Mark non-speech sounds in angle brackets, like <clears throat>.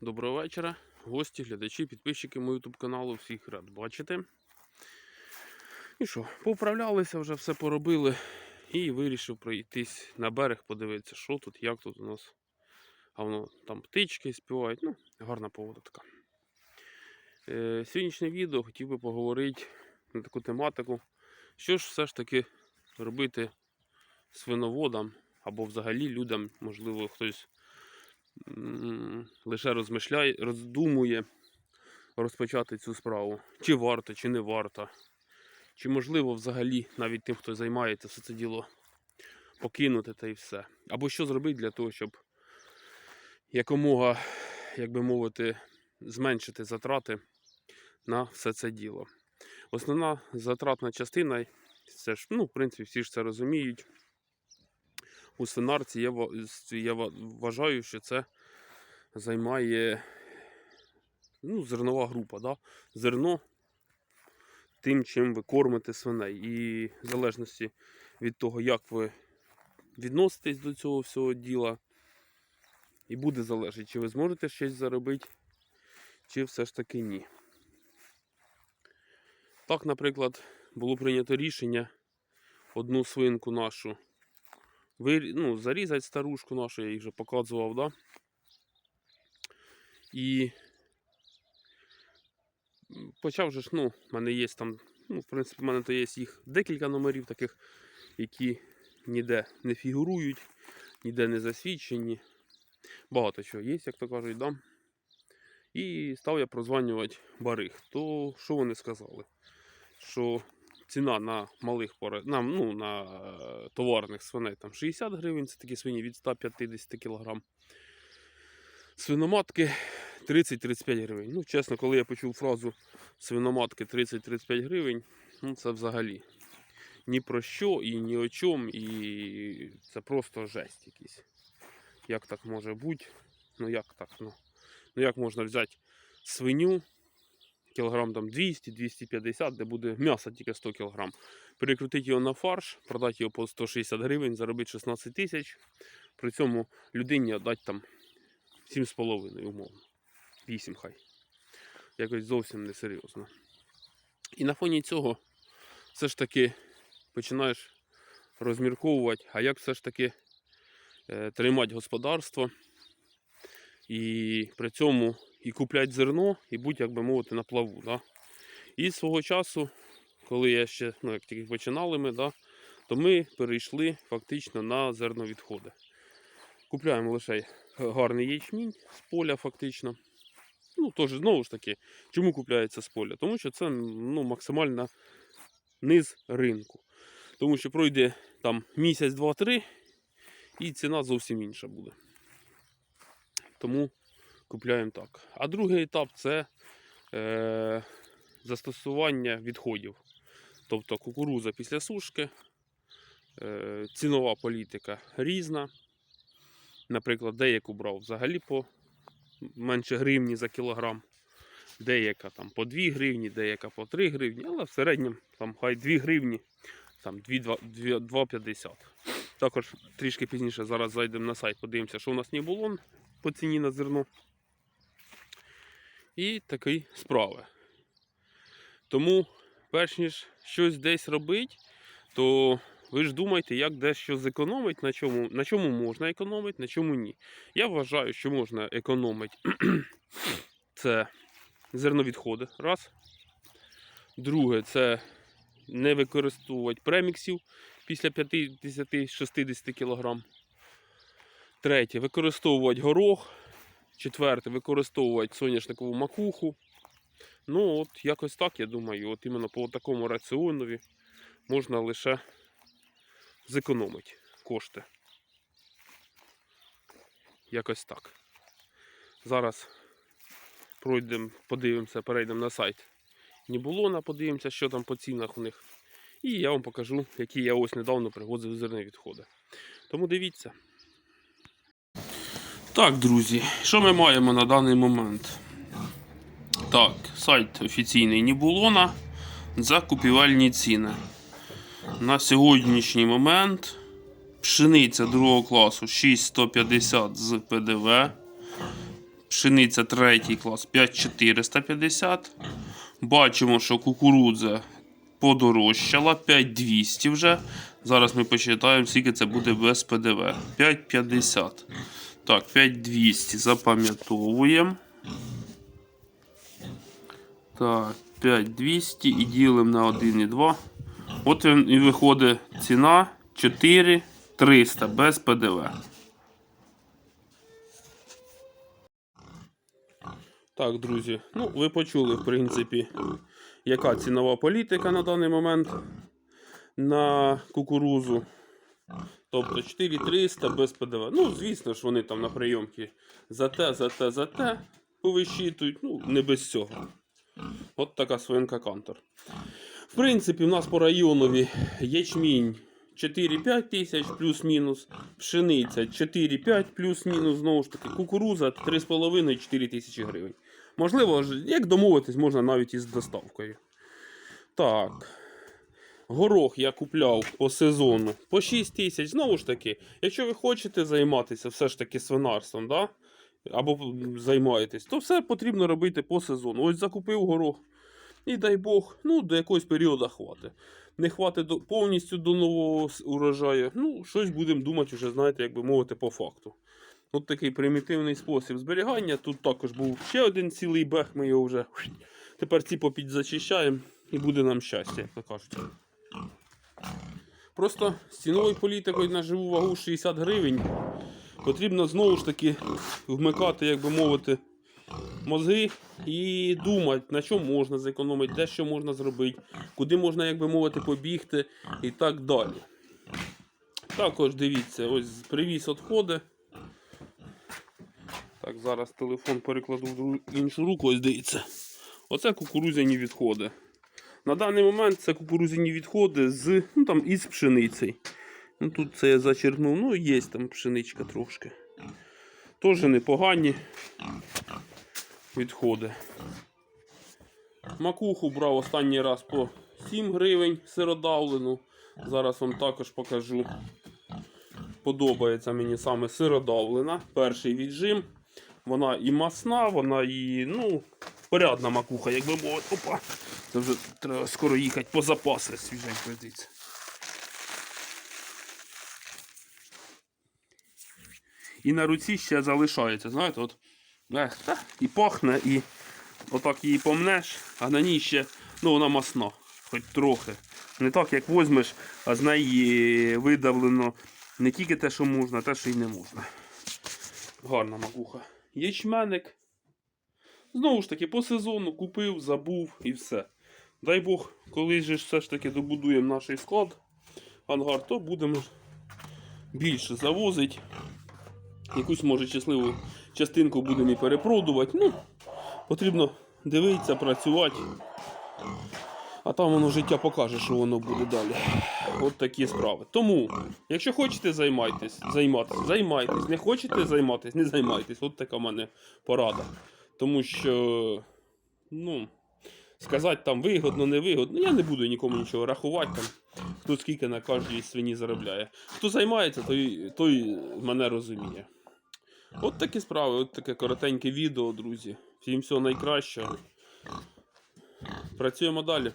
Доброго вечора, гості, глядачі, підписчики мого YouTube каналу. Всіх рад бачити. І що, поуправлялися, вже все поробили. І вирішив пройтись на берег, подивитися, що тут, як тут у нас. А воно там птички співають. Ну, гарна погода така. Е, сьогоднішнє відео хотів би поговорити на таку тематику. Що ж все ж таки робити свиноводам або взагалі людям, можливо, хтось лише розмишляє, роздумує розпочати цю справу. Чи варто, чи не варто. Чи можливо взагалі навіть тим, хто займається все це діло, покинути та і все. Або що зробити для того, щоб якомога, як би мовити, зменшити затрати на все це діло. Основна затратна частина, це ж, ну, в принципі, всі ж це розуміють. У свинарці я, я вважаю, що це займає ну, зернова група. Да? Зерно тим, чим ви кормите свиней. І в залежності від того, як ви відноситесь до цього всього діла, і буде залежати, чи ви зможете щось заробити, чи все ж таки ні. Так, наприклад, було прийнято рішення одну свинку нашу вир... ну, зарізати старушку нашу, я їх вже показував, да? І почав же ж, ну, в мене є там, ну, в принципі, в мене то є їх декілька номерів таких, які ніде не фігурують, ніде не засвідчені. Багато чого є, як то кажуть, да? І став я прозванювати бариг. То що вони сказали? Що ціна на малих пора, на, ну, на е, товарних свиней там 60 гривень, це такі свині від 150 кг. Свиноматки 30-35 гривень. Ну, чесно, коли я почув фразу свиноматки 30-35 гривень, ну це взагалі ні про що і ні о чому, і це просто жесть якийсь. Як так може бути? Ну як так? Ну, ну як можна взяти свиню, кілограм там 200-250, де буде м'ясо тільки 100 кг. Перекрутити його на фарш, продати його по 160 гривень, заробити 16 тисяч. При цьому людині віддати там 7,5 умовно. 8 хай. Якось зовсім несерйозно. І на фоні цього все ж таки починаєш розмірковувати, а як все ж таки е, тримати господарство і при цьому і купляти зерно, і будь, як би мовити, на плаву. Да? І свого часу, коли я ще, ну як тільки починали ми, да, то ми перейшли фактично на зерновідходи. Купляємо лише гарний ячмінь з поля, фактично. Ну, теж, знову ж таки, чому купляється з поля? Тому що це ну, максимально низ ринку. Тому що пройде там місяць, два-три, і ціна зовсім інша буде. Тому купляємо так. А другий етап це е, застосування відходів. Тобто кукуруза після сушки, е, цінова політика різна. Наприклад, деяку брав взагалі по менше гривні за кілограм, деяка там по 2 гривні, деяка по 3 гривні, але в середньому там хай 2 гривні, там 2,50. Також трішки пізніше зараз зайдемо на сайт, подивимося, що у нас не було по ціні на зерно. І такі справи. Тому, перш ніж щось десь робити, то ви ж думайте, як дещо зекономити, на чому, на чому можна економити, на чому ні. Я вважаю, що можна економити <clears throat> це зерновідходи. Раз. Друге, це не використовувати преміксів після 50-60 кг. Третє використовувати горох. Четверте використовувати соняшникову макуху. Ну, от якось так, я думаю, от іменно по такому раціонові можна лише зекономити кошти. Якось так. Зараз пройдемо, подивимося, перейдемо на сайт Нібулона, подивимося, що там по цінах у них. І я вам покажу, які я ось недавно привозив зерні відходи. Тому дивіться. Так, друзі, що ми маємо на даний момент? Так, сайт офіційний Нібулона. Закупівельні ціни. На сьогоднішній момент пшениця другого класу 6150 з ПДВ. Пшениця третій клас 5450. Бачимо, що кукурудза подорожчала 5200 вже. Зараз ми посчитаємо, скільки це буде без ПДВ. 550. Так, 5200 запам'ятовуємо. Так, 5200 і ділимо на 1,2. От він і виходить ціна 4300 без ПДВ. Так, друзі, ну ви почули, в принципі, яка цінова політика на даний момент на кукурузу. Тобто 4300 без ПДВ. Ну, звісно ж, вони там на прийомки за те, за те, за те повищитують. Ну, не без цього. От така свинка кантор. В принципі, в нас по районові ячмінь 4-5 тисяч плюс-мінус, пшениця 4-5 плюс-мінус, знову ж таки, кукуруза 3,5-4 тисячі гривень. Можливо, як домовитись, можна навіть із доставкою. Так. Горох я купляв по сезону по 6 тисяч. Знову ж таки, якщо ви хочете займатися все ж таки свинарством, да? або займаєтесь, то все потрібно робити по сезону. Ось закупив горох. І дай Бог, ну, до якогось періоду хватить. Не хватить до, повністю до нового урожаю. Ну, щось будемо думати, вже, знаєте, як би мовити, по факту. От такий примітивний спосіб зберігання. Тут також був ще один цілий бех, ми його вже тепер ці попідзачищаємо і буде нам щастя, як то кажуть. Просто з ціновою політикою на живу вагу 60 гривень потрібно знову ж таки вмикати, як би мовити, мозги і думати, на чому можна зекономити, де що можна зробити, куди можна, як би мовити, побігти і так далі. Також дивіться, ось привіз відходи. Так, зараз телефон перекладу в іншу руку, ось дивіться. Оце кукурудзяні відходи. На даний момент це кукурудзяні відходи з, ну, там, із пшениці. Ну, тут це я зачерпнув, ну є там пшеничка трошки. Теж непогані відходи. Макуху брав останній раз по 7 гривень сиродавлену. Зараз вам також покажу. Подобається мені саме сиродавлена. Перший віджим. Вона і масна, вона і, ну, порядна макуха, як би мовити. Опа. Це вже треба скоро їхати по запаси свіженько дивіться. І на руці ще залишається, знаєте, от ех, та, і пахне, і отак її помнеш, а на ній ще, ну вона масна, хоч трохи. Не так, як возьмеш, а з неї видавлено не тільки те, що можна, а те, що й не можна. Гарна макуха. Ячменник. Знову ж таки, по сезону купив, забув і все. Дай Бог, колись же ж все ж таки добудуємо наш склад, ангар, то будемо більше завозити. Якусь, може, щасливу частинку будемо і перепродувати. Ну, потрібно дивитися, працювати. А там воно життя покаже, що воно буде далі. От такі справи. Тому, якщо хочете займайтесь, займатися, займайтесь. Не хочете займатись, не займайтесь. От така в мене порада. Тому що, ну, сказати там вигодно, невигодно. я не буду нікому нічого рахувати там. Хто скільки на кожній свині заробляє. Хто займається, той, той мене розуміє. От такі справи, от таке коротеньке відео, друзі. Всім всього найкращого. Працюємо далі.